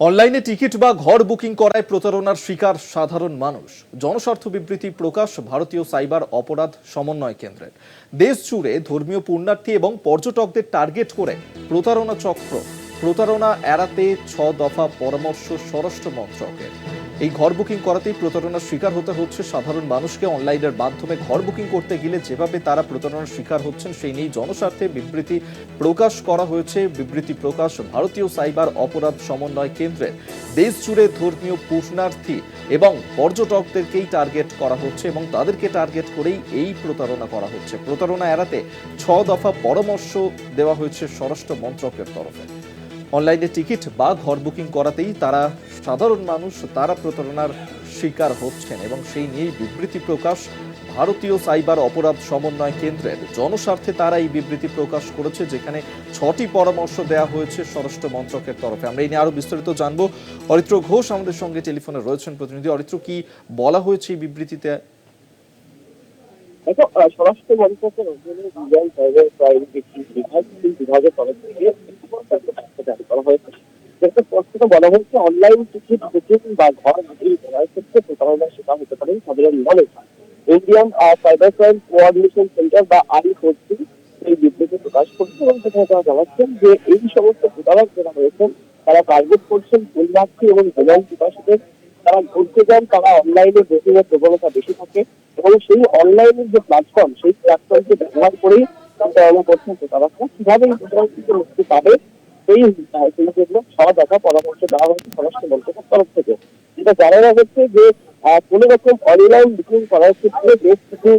অনলাইনে টিকিট বা ঘর বুকিং করায় প্রতারণার শিকার সাধারণ মানুষ। জনস্বার্থ বিবৃতি প্রকাশ ভারতীয় সাইবার অপরাধ সমন্বয় কেন্দ্রের। দেশ জুড়ে ধর্মীয় পুণ্যার্থী এবং পর্যটকদের টার্গেট করে প্রতারণা চক্র। প্রতারণা এড়াতে ছ দফা পরামর্শ স্বরাষ্ট্র মন্ত্রকের। এই ঘর বুকিং করাতেই প্রতারণার শিকার হতে হচ্ছে সাধারণ মানুষকে। অনলাইনের মাধ্যমে ঘর বুকিং করতে গেলে যেভাবে তারা প্রতারণার শিকার হচ্ছেন, সেই নিয়ে জনস্বার্থে বিবৃতি প্রকাশ করা হয়েছে। বিবৃতি প্রকাশ ভারতীয় সাইবার অপরাধ সমন্বয় কেন্দ্রের। দেশ জুড়ে ধর্মীয় পুণ্যার্থী এবং পর্যটকদেরকেই টার্গেট করা হচ্ছে এবং তাদেরকে টার্গেট করেই এই প্রতারণা করা হচ্ছে। প্রতারণা এড়াতে ছ দফা পরামর্শ দেওয়া হয়েছে স্বরাষ্ট্র মন্ত্রকের তরফে। অনলাইনে টিকিট বা ঘর বুকিং করাতেই তারা সাধারণ মানুষ তারা প্রতারণার শিকার হচ্ছেন এবং সেই নিয়েই বিবৃতি প্রকাশ ভারতীয় সাইবার অপরাধ সমন্বয় কেন্দ্রের। জনস্বার্থে তারা এই বিবৃতি প্রকাশ করেছে যেখানে ছটি পরামর্শ দেওয়া হয়েছে স্বরাষ্ট্র মন্ত্রকের তরফে। আমরা এই নিয়ে আরও বিস্তারিত জানব। অরিত্র ঘোষ আমাদের সঙ্গে টেলিফোনে রয়েছেন প্রতিনিধি। অরিত্র, কি বলা হয়েছে এই বিবৃতিতে? স্বরাষ্ট্র মন্ত্রকের অধীনে বিভাগের তরফ থেকে জারি করা হয়েছে যেটা স্পষ্টত বলা হয়েছে অনলাইন টিকিট বুকিং বা ঘর বুকিং করার ক্ষেত্রে প্রতারণার শিকার হতে পারেন সাধারণ মানুষ Indian cyber crime coordination centre বা আই ফোর্সি এই বিবৃতি প্রকাশ করছে এবং সেখানে তারা জানাচ্ছেন যে এই সমস্ত প্রতারক যারা রয়েছেন, তারা টার্গেট করছেন পুণ্যার্থী এবং ভ্রমণ পিপাসীদের। তারা ঘুরতে যান, তারা অনলাইনে বুকিং এর প্রবণতা বেশি থাকে এবং সেই অনলাইনের যে প্ল্যাটফর্ম সেই প্ল্যাটফর্মকে ব্যবহার করেই প্রতারণা করছেন প্রতারকরা। কীভাবে এই প্রতারক থেকে মুক্তি পাবে সেই সব দেখা পরামর্শ দেওয়া স্বরাষ্ট্র মন্ত্রকের তরফ থেকে। যেটা জানানো হচ্ছে যে কোনো রকম অনলাইন বুকিং করার ক্ষেত্রে বেশ কিছু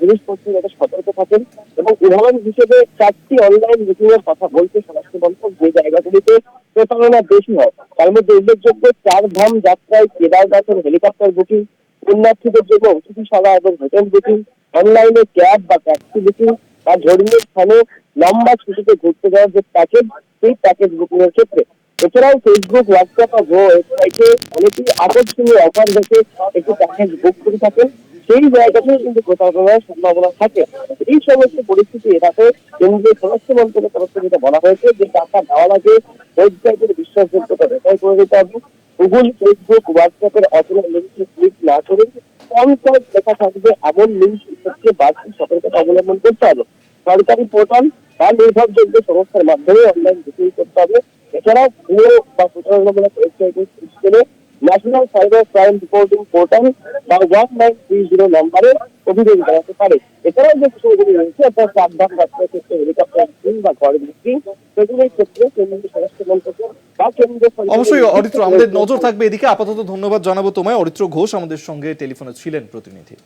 জিনিসপত্র যাতে সতর্ক থাকেন এবং উদাহরণ হিসেবে চারটি অনলাইন বুকিং এর কথা বলছে স্বরাষ্ট্র মন্ত্রক যে জায়গাগুলিতে প্রতারণা বেশি হয়, তার মধ্যে উল্লেখযোগ্য চার ধাম যাত্রায় কেদারনাথের হেলিকপ্টার বুকিং, পুণ্যার্থীদের জন্য অতিথিশালা এবং হোটেল বুকিং, অনলাইনে ক্যাব বা ট্যাক্সি বুকিং বা ধর্মীয় স্থানে লম্বা ছুটিতে ঘুরতে যাওয়ার যে প্যাকেজ সেই প্যাকেজ বুকিং এর ক্ষেত্রে। এছাড়াও ফেসবুক হোয়াটসঅ্যাপ বা ভো ওয়েবসাইটে অনেকেই আকর্ষণীয় অফার দেখে একটি প্যাকেজ বুক করে থাকেন। সেই জায়গাতেও কিন্তু প্রতারণার সম্ভাবনা থাকে। এই সমস্ত পরিস্থিতি এটাতে কেন্দ্রীয় স্বরাষ্ট্র মন্ত্রকের তরফ থেকে বলা হয়েছে যে টাকা দেওয়ার আগে ওয়েবসাইটের বিশ্বাসযোগ্যতা যাচাই করে দিতে হবে। গুগল ফেসবুক হোয়াটসঅ্যাপের অচেনা লিঙ্কে ক্লিক না করে কনসার্ট লেখা থাকবে এমন লিঙ্ক ক্ষেত্রে বাড়তি সতর্কতা অবলম্বন করতে হবে। সরকারি পোর্টাল বা নির্ভরযোগ্য সংস্থার মাধ্যমে অনলাইন বুকিং করতে হবে। এছাড়াও ভুয়ো বা প্রতারণামূলক ওয়েবসাইটের সিস্টেমে national cyber crime reporting portal বা ওয়ান নাইন থ্রি জিরো নম্বরে অভিযোগ জানাতে পারে। এছাড়াও যে বিষয়গুলি রয়েছে অর্থাৎ সাবধান যাত্রার ক্ষেত্রে হেলিকপ্টার বুকিং বা ঘর বুকিং সেগুলির ক্ষেত্রে কেন্দ্রীয় স্বরাষ্ট্র সরকারের অবশ্যই অরিত্র আমাদের নজর থাকবে এদিকে। আপাতত ধন্যবাদ জানাব তোমায়। অরিত্র ঘোষ আমাদের সঙ্গে টেলিফোনে ছিলেন প্রতিনিধি।